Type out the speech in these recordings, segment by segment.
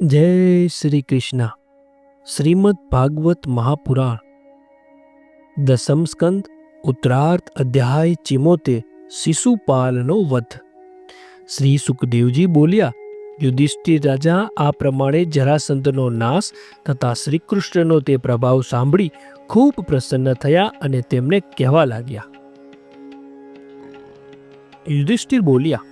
જય શ્રી કૃષ્ણ. શ્રીમદ ભાગવત મહાપુરાણ. દસમ સ્કંદ ઉત્તરાર્થ અધ્યાય ચિમોતે શિશુપાલનો વધ. શ્રી સુખદેવજી બોલ્યા, યુધિષ્ઠિર રાજા, આ પ્રમાણે જરાસંધનો નાશ તથા શ્રીકૃષ્ણનો તે પ્રભાવ સાંભળી ખૂબ પ્રસન્ન થયા અને તેમને કહેવા લાગ્યા. યુધિષ્ઠિર બોલ્યા,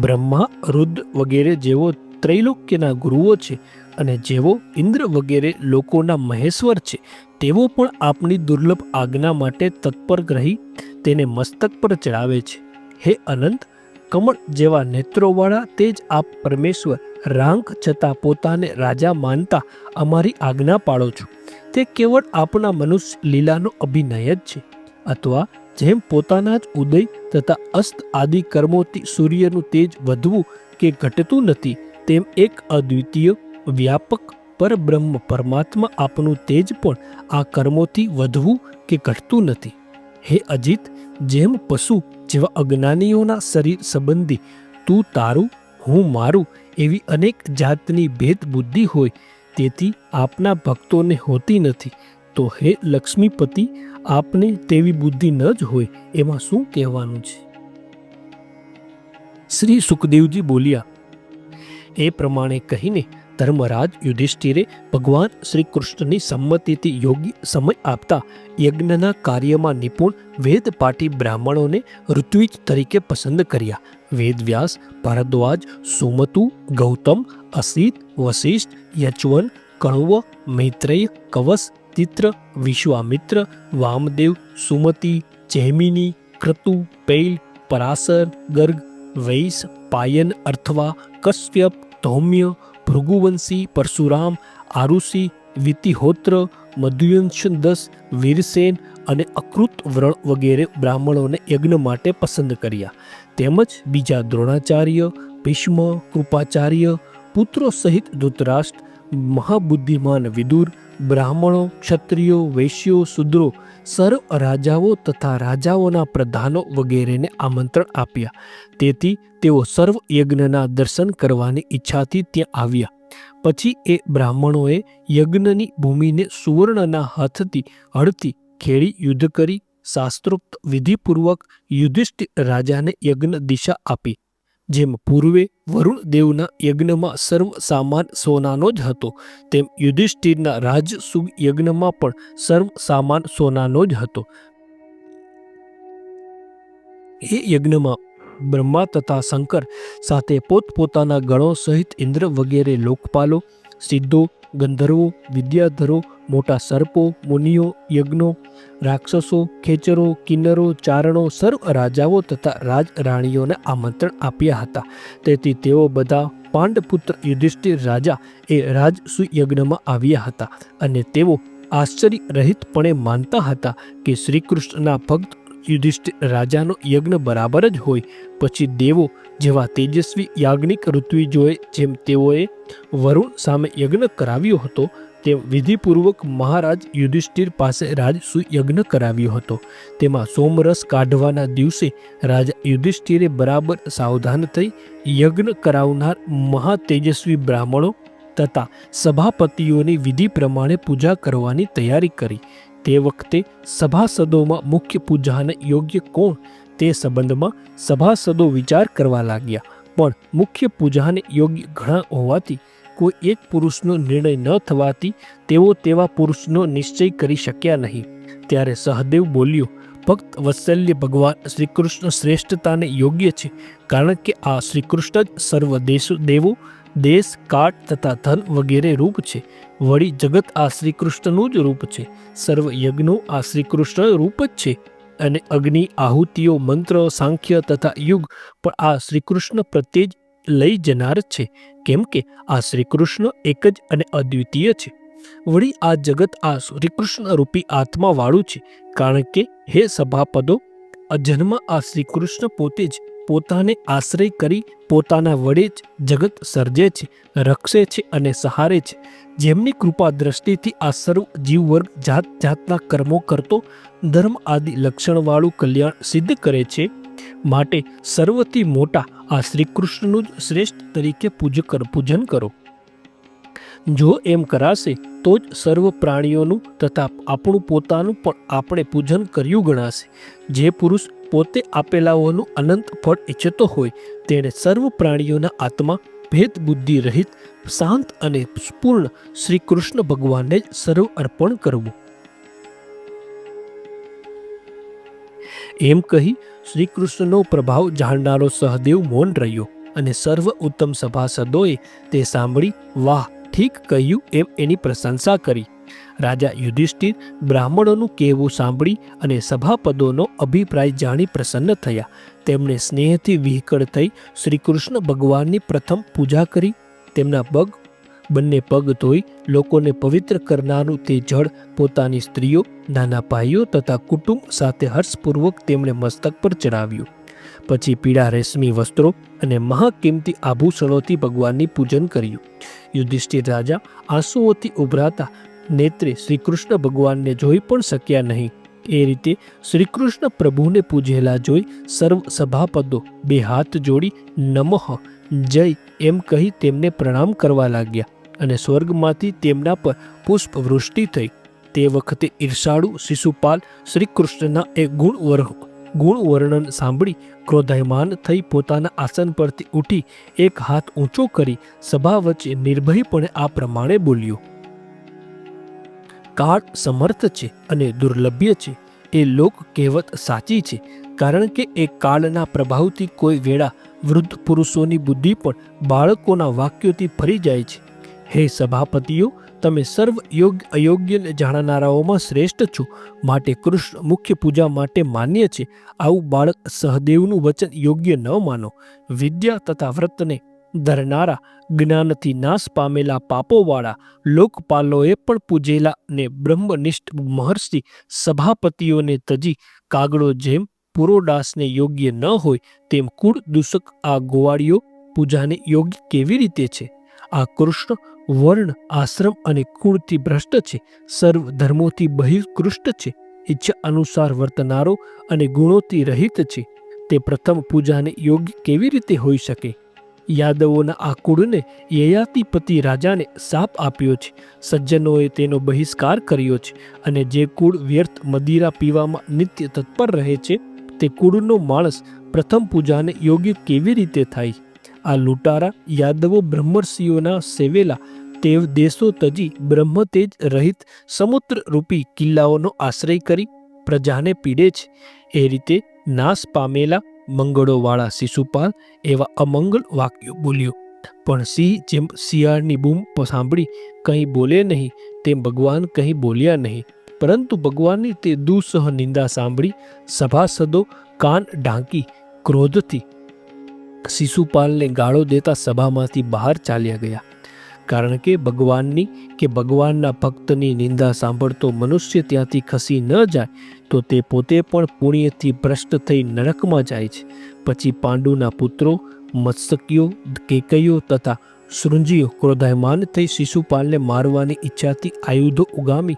બ્રહ્મા, રુદ્ર વગેરે જેવો ત્રૈલોક્યના ગુરુઓ છે અને જેવો ઇન્દ્ર વગેરે લોકોના મહેશ્વર છે તેવો પણ આપની દુર્લભ આજ્ઞા માટે તત્પર રહી તેને મસ્તક પર ચડાવે છે. હે અનંત, કમળ જેવા નેત્રોવાળા તે જ આપ પરમેશ્વર રાંક છતાં પોતાને રાજા માનતા અમારી આજ્ઞા પાડો છો. તે કેવળ આપણા મનુષ્ય લીલાનો અભિનય જ છે, અથવા જેમ પોતાના જ ઉદય તથા અસ્ત આદિ કર્મોથી સૂર્યનું તેજ વધવું કે ઘટતું નથી તેમ એક અદ્વિતીય, વ્યાપક, પરબ્રહ્મ પરમાત્મા આપનું તેજ પણ આ કર્મોથી વધવું કે ઘટતું નથી. હે અજીત, જેમ પશુ જેવા અજ્ઞાનીઓના શરીર સંબંધી તું તારું, હું મારું એવી અનેક જાતની ભેદ બુદ્ધિ હોય, તેથી આપના ભક્તોને હોતી નથી. તો હે લક્ષ્મીપતિ, આપને તેવી બુદ્ધિ ન જ હોય, એમાં શું કહેવાનું છે? શ્રી સુખદેવજી બોલ્યા એ પ્રમાણે કહીને ધર્મરાજ યુધિષ્ઠિરે ભગવાન શ્રી કૃષ્ણની સંમતિથી યોગ્ય સમય આપતા યજ્ઞના કાર્યમાં નિપુણ વેદપાટી બ્રાહ્મણોને ઋત્વિજ તરીકે પસંદ કર્યા. વેદવ્યાસ, ભારદ્વાજ, સુમતુ, ગૌતમ, અસિત વશિષ્ઠ યચવન કણવ, મૈત્રેય, કવસ ચિત્ર વિશ્વામિત્ર, વામદેવ, સુમતિ, જૈમિની, ક્રતુ પૈલ પરાશર ગર્ગ વૈશ પાયન, અર્થવા, કશ્યપ ધૌમ્ય ભૃગુવંશી, પરશુરામ, આરુષિ, વિતિહોત્ર મધુયંશન દસ વીરસેન અને અકૃત વ્રણ વગેરે બ્રાહ્મણોને યજ્ઞ માટે પસંદ કર્યા. તેમજ બીજા દ્રોણાચાર્ય, ભીષ્મ, કૃપાચાર્ય, પુત્રો સહિત ધૃતરાષ્ટ્ર, મહાબુદ્ધિમાન વિદુર, બ્રાહ્મણો, ક્ષત્રિયો, વૈશ્યો, શુદ્રો સર્વ રાજાઓ તથા રાજાઓના પ્રધાનો વગેરેને આમંત્રણ આપ્યા. તેથી તેઓ સર્વ યજ્ઞના દર્શન કરવાની ઈચ્છાથી ત્યાં આવ્યા. પછી એ બ્રાહ્મણોએ યજ્ઞની ભૂમિને સુવર્ણના હાથથી હળથી ખેડી યુદ્ધ કરી, શાસ્ત્રોક્ત વિધિપૂર્વક યુધિષ્ઠિર રાજાને યજ્ઞ દિશા આપી. જેમ પૂર્વે વરુણ દેવના યજ્ઞમાં સર્વ સામાન સોનાનો જ હતો, તેમ યુધિષ્ઠિરના રાજસુગ યજ્ઞમાં પણ સર્વ સામાન સોનાનો જ હતો. એ યજ્ઞમાં બ્રહ્મા તથા શંકર સાથે પોતપોતાના ગણો સહિત ઇન્દ્ર વગેરે લોકપાલો સિદ્ધો, ગંધર્વો, વિદ્યાધરો, મોટા સર્પો, મુનિઓ, યજ્ઞો, રાક્ષસો, ખેચરો, કિન્નરો, ચારણો, સર્વ રાજાઓ તથા રાજરાણીઓને આમંત્રણ આપ્યા હતા. તેથી તેઓ બધા પાંડપુત્ર યુધિષ્ઠિર રાજા એ રાજસુયજ્ઞમાં આવ્યા હતા અને તેઓ આશ્ચર્ય રહિતપણે માનતા હતા કે શ્રીકૃષ્ણના ભક્ત યુધિષ્ઠિર રાજાનો યજ્ઞ બરાબર જ હોય. પછી દેવો જેવા તેજસ્વી યાજ્ઞિક ઋત્વિજોએ જેમ તેઓએ વરુણ સામે યજ્ઞ કરાવ્યો હતો, તેમ વિધિપૂર્વક મહારાજ યુધિષ્ઠિર પાસે રાજસુ યજ્ઞ કરાવ્યો હતો. તેમાં સોમરસ કાઢવાના દિવસે રાજા યુધિષ્ઠિરે બરાબર સાવધાન થઈ યજ્ઞ કરાવનાર મહા તેજસ્વી બ્રાહ્મણો તથા સભાપતિઓની વિધિ પ્રમાણે પૂજા કરવાની તૈયારી કરી. તે વખતે સભાસદોમાં મુખ્ય પૂજાને યોગ્ય કોણ તે સંબંધમાં સભાસદો વિચાર કરવા લાગ્યા. પણ મુખ્ય પૂજાને યોગ્ય ઘણા હોવાથી કોઈ એક પુરુષનો નિર્ણય ન થવાથી તેઓ તેવા પુરુષનો નિશ્ચય કરી શક્યા નહીં. ત્યારે સહદેવ બોલ્યો, ભક્ત વત્સલ્ય ભગવાન શ્રીકૃષ્ણ શ્રેષ્ઠતાને યોગ્ય છે, કારણ કે આ શ્રીકૃષ્ણ જ સર્વ દેશો દેવો દેશ, કાટ તથા ધન વગેરે રૂપ છે. વળી જગત આ શ્રીકૃષ્ણનું જ રૂપ છે. સર્વ યજ્ઞો આ શ્રીકૃષ્ણ રૂપ જ છે. અને અગ્નિ, આહુતિઓ, મંત્ર, સાંખ્ય તથા યુગ પણ આ શ્રીકૃષ્ણ પ્રત્યે જ લઈ જનાર છે. કેમ કે આ શ્રીકૃષ્ણ એક જ અને અદ્વિતીય છે. વળી આ જગત આ શ્રીકૃષ્ણ રૂપી આત્માવાળું છે. કારણ કે હે સભાપદો, અજન્મ આ શ્રીકૃષ્ણ પોતે જ પોતાને આશ્રય કરી પોતાના વડે જ જગત સર્જે છે, રક્ષે છે અને સહારે છે. જેમની કૃપા દ્રષ્ટિથી આ સર્વ જીવવર્ગ જાત જાતના કર્મો કરતો ધર્મ આદિ લક્ષણવાળું કલ્યાણ સિદ્ધ કરે છે, માટે સર્વથી મોટા આ શ્રીકૃષ્ણનું જ શ્રેષ્ઠ તરીકે પૂજ કર પૂજન કરો. જો એમ કરાશે, તો જ સર્વ પ્રાણીઓનું તથા આપણું પોતાનું પણ આપણે પૂજન કર્યું ગણાશે. જે પુરુષ પોતે આપેલાઓનું અનંત ફળ ઈચ્છતો હોય, તેણે સર્વ પ્રાણીઓના આત્મા ભેદ બુદ્ધિ રહિત, શાંત અને પૂર્ણ શ્રી કૃષ્ણ ભગવાનને જ સર્વ અર્પણ કરવું. એમ કહી શ્રી કૃષ્ણનો પ્રભાવ જાણનારો સહદેવ મૌન રહ્યો અને સર્વ ઉત્તમ સભાસદોએ તે સાંભળી, વાહ ઠીક કહ્યું એમ એની પ્રશંસા કરી. રાજા યુધિષ્ઠિર બ્રાહ્મણોનું કહેવું સાંભળી અને સભાપદોનો અભિપ્રાય જાણી પ્રસન્ન થયા. તેમણે સ્નેહથી વિહકળ થઈ શ્રીકૃષ્ણ ભગવાનની પ્રથમ પૂજા કરી. તેમના પગ, બંને પગ ધોઈ લોકોને પવિત્ર કરનારું તે જળ પોતાની સ્ત્રીઓ, નાના ભાઈઓ તથા કુટુંબ સાથે હર્ષપૂર્વક તેમણે મસ્તક પર ચડાવ્યું. પછી પીળા રેશમી વસ્ત્રો અને મહાકિંમતી આભૂષણોથી ભગવાનની પૂજન કર્યું. યુધિષ્ઠિર રાજા આંસુઓથી ઉભરાતા નેત્રે શ્રીકૃષ્ણ ભગવાનને જોઈ પણ શક્યા નહીં. એ રીતે શ્રીકૃષ્ણ પ્રભુને પૂજેલા જોઈ સર્વ સભાપદો બે હાથ જોડી નમઃ, જય એમ કહી તેમને પ્રણામ કરવા લાગ્યા અને સ્વર્ગમાંથી તેમના પર પુષ્પવૃષ્ટિ થઈ. તે વખતે ઈર્ષાળુ શિશુપાલ શ્રીકૃષ્ણના એ ગુણ વર ગુણ વર્ણન સાંભળી ક્રોધાયમાન થઈ પોતાના આસન પરથી ઉઠી એક હાથ ઊંચો કરી સભા વચ્ચે નિર્ભયપણે આ પ્રમાણે બોલ્યો. કાળ સમર્થ છે અને દુર્લભ્ય છે. એ લોક કહેવત સાચી છે. કારણ કે એ કાળના પ્રભાવથી કોઈ વેળા વૃદ્ધ પુરુષોની બુદ્ધિ પણ બાળકોના વાક્યોથી ફરી જાય છે. હે સભાપતિઓ તમે સર્વ યોગ્ય અયોગ્યને જાણનારાઓમાં શ્રેષ્ઠ છો. માટે કૃષ્ણ મુખ્ય પૂજા માટે માન્ય છે. આવું બાળક સહદેવનું વચન યોગ્ય ન માનો. વિદ્યા તથા વ્રતને ધરનારા જ્ઞાનથી નાશ પામેલા પાપોવાળા લોકપાલોએ પણ પૂજેલા ને બ્રહ્મનિષ્ઠ મહર્ષિ સભાપતિઓને તજી કાગડો જેમ પુરોડાસને યોગ્ય ન હોય, તેમ કુળ દૂષક આ ગોવાળીઓ પૂજાને યોગ્ય કેવી રીતે છે? આ કૃષ્ણ વર્ણ, આશ્રમ અને કુળથી ભ્રષ્ટ છે. સર્વ ધર્મોથી બહિષ્કૃષ્ટ છે. ઈચ્છા અનુસાર વર્તનારો અને ગુણોથી રહિત છે. તે પ્રથમ પૂજાને યોગ્ય કેવી રીતે હોઈ શકે? યાદવોના આ કુળને યયાતિપતિ રાજાને સાપ આપ્યો છે. સજ્જનોએ તેનો બહિષ્કાર કર્યો છે અને જે કુળ વ્યર્થ મદિરા પીવામાં નિત્ય તત્પર રહે છે, તે કુળનો માણસ પ્રથમ પૂજાને યોગ્ય કેવી રીતે થાય? આ લૂંટારા યાદવો બ્રહ્મર્ષિઓના સેવેલા તેવ દેશો તજી બ્રહ્મતેજ રહિત સમુદ્ર રૂપી કિલ્લાઓનો આશ્રય કરી પ્રજાને પીડે છે. એ રીતે નાશ પામેલા મંગળોવાળા શિશુપાલ એવા અમંગળ વાક્યો બોલ્યો. પણ સિંહ જેમ શિયાળની બૂમ સાંભળી કંઈ બોલે નહીં, તેમ ભગવાન કંઈ બોલ્યા નહીં. પરંતુ ભગવાનની તે દુસહ નિંદા સાંભળી સભાસદો કાન ઢાંકી ક્રોધથી શિશુપાલને ગાળો દેતા સભામાંથી બહાર ચાલ્યા ગયા. કારણ કે ભગવાનની કે ભગવાનના ભક્તની નિંદા સાંભળતો મનુષ્ય ત્યાંથી ખસી ન જાય, તો તે પોતે પણ પુણ્યથી ભ્રષ્ટ થઈ નરકમાં જાય છે. પછી પાંડુના પુત્રો મત્સકીઓ કેકઈઓ તથા શૃંજીઓ ક્રોધાયમાન થઈ શિશુપાલને મારવાની ઈચ્છાથી આયુધો ઉગામી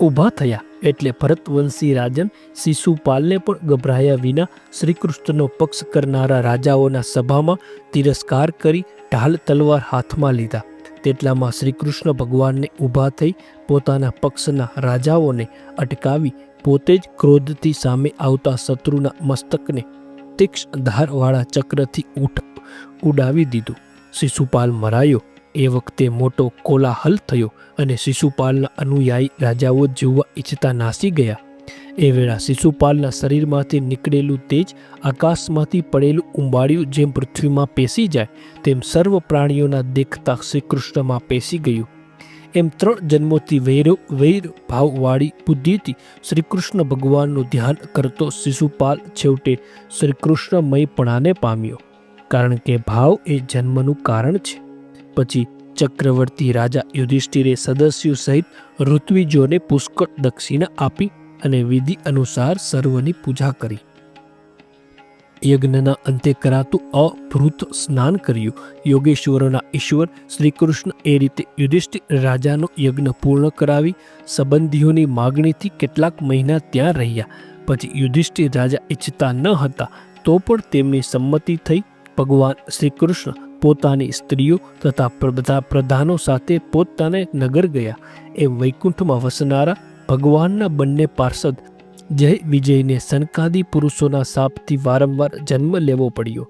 ઊભા થયા. એટલે ભરતવંશી રાજન શિશુપાલને પણ ગભરાયા વિના શ્રીકૃષ્ણનો પક્ષ કરનારા રાજાઓના સભામાં તિરસ્કાર કરી ઢાલ તલવાર હાથમાં લીધા. તેટલામાં શ્રીકૃષ્ણ ભગવાનને ઊભા થઈ પોતાના પક્ષના રાજાઓને અટકાવી પોતે જ ક્રોધથી સામે આવતા શત્રુના મસ્તકને તીક્ષ્ણ ધારવાળા ચક્રથી ઉઠ ઉડાવી દીધું. શિશુપાલ મરાયો એ વખતે મોટો કોલાહલ થયો અને શિશુપાલના અનુયાયી રાજાઓ જીવવા ઈચ્છતા નાસી ગયા. એ વેળા શિશુપાલના શરીરમાંથી નીકળેલું તેજ આકાશમાંથી પડેલું ઉંબાડિયું જેમ પૃથ્વીમાં પેસી જાય, તેમ સર્વ પ્રાણીઓના દેખતા શ્રીકૃષ્ણમાં પેસી ગયું. એમ ત્રણ જન્મોથી વૈરો, વૈર ભાવવાળી બુદ્ધિથી શ્રીકૃષ્ણ ભગવાનનું ધ્યાન કરતો શિશુપાલ છેવટે શ્રીકૃષ્ણમયપણાને પામ્યો. કારણ કે ભાવ એ જન્મનું કારણ છે. પછી ચક્રવર્તી રાજા યુધિષ્ઠિરે સદસ્યો સહિત ઋત્વિજોને પુષ્કળ દક્ષિણા આપી અને વિધિ અનુસાર સર્વની પૂજા કરી. યજ્ઞના અંતે કરાતું અભૃત સ્નાન કર્યું. યોગેશ્વરોના ઈશ્વર શ્રીકૃષ્ણ એ રીતે યુધિષ્ઠિર રાજાનો યજ્ઞ પૂર્ણ કરાવી સંબંધીઓની માગણીથી કેટલાક મહિના ત્યાં રહ્યા. પછી યુધિષ્ઠિર રાજા ઈચ્છતા ન હતા તો પણ તેમની સંમતિ થઈ ભગવાન શ્રીકૃષ્ણ પોતાની સ્ત્રીઓ તથા બધા પ્રધાનો સાથે પોતાને નગર ગયા. એ વૈકુંઠમાં વસનારા ભગવાનના બંને પાર્ષદ જય વિજયને સનકાદી પુરુષોના સાપથી વારંવાર જન્મ લેવો પડ્યો.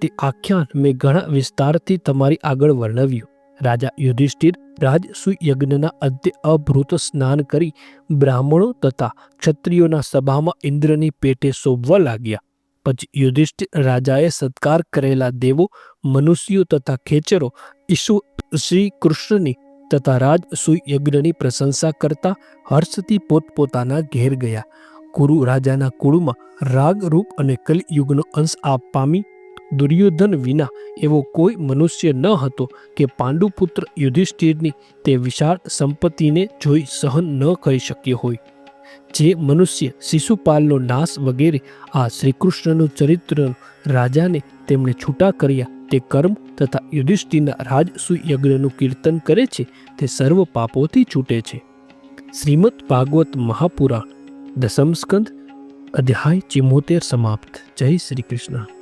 તે આખ્યાન મેં ઘણા વિસ્તારથી તમારી આગળ વર્ણવ્યું. રાજા યુધિષ્ઠિર રાજસુયજ્ઞના યજ્ઞના અંતે અભૃત સ્નાન કરી બ્રાહ્મણો તથા ક્ષત્રિયોના સભામાં ઇન્દ્રની પેટે શોભવા લાગ્યા. પછી યુધિષ્ઠિર રાજાએ સત્કાર કરેલા દેવો, મનુષ્યો તથા ખેચરો ઈશુ શ્રી કૃષ્ણની તથા રાજ સુયજ્ઞની પ્રશંસા કરતા હર્ષથી પોતપોતાના ઘેર ગયા. કુરુ રાજાના કુળમાં રાગ રૂપ અને કલિયુગનો અંશ આપ પામી દુર્યોધન વિના એવો કોઈ મનુષ્ય ન હતો કે પાંડુપુત્ર યુધિષ્ઠિરની તે વિશાળ સંપત્તિને જોઈ સહન ન કરી શક્યો હોય. જે મનુષ્ય શિશુપાલનો નાશ વગેરે આ શ્રીકૃષ્ણનું ચરિત્ર રાજાને તેમણે છૂટા કર્યા, તે કર્મ તથા યુધિષ્ઠિરના રાજસુ યજ્ઞનું કીર્તન કરે છે, તે સર્વ પાપોથી છૂટે છે. શ્રીમદ ભાગવત મહાપુરાણ, દસમ સ્કંદ, અધ્યાય ચિમોતેર સમાપ્ત. જય શ્રી કૃષ્ણ.